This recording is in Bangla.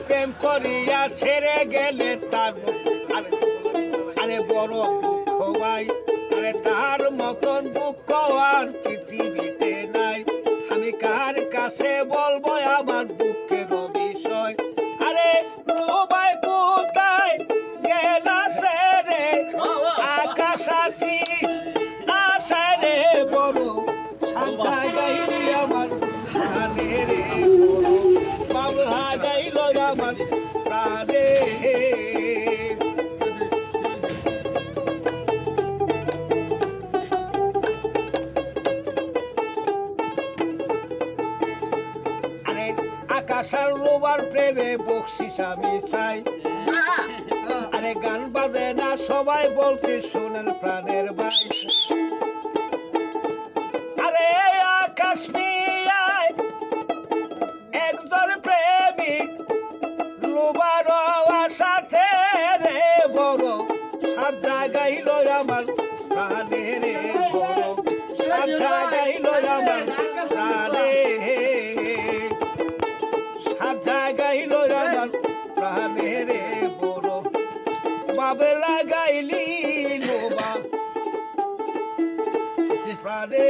প্রেম করিয়া ছেড়ে গেলে তার আরে বড় দুঃখ ভাই আরে তার মতন দুঃখ আর পৃথিবীতে নাই। আমি কার কাছে বলব আমার দুঃখের বিষয় আরে লোবাই কোথায় গেলাছে রে? আকাশ আসি আকাশের লোবার প্রেমে বকশিস আমি চাই। আরে গান বাজে না সবাই বলছে শোনেন প্রাণের ভাই গাইল আমার প্রাণে রে বড় সাজা গাইল আমার প্রাণে সাজা গাইল আমার প্রাণে রে বড় বাবেলা গাইলি লোবা, প্রাণে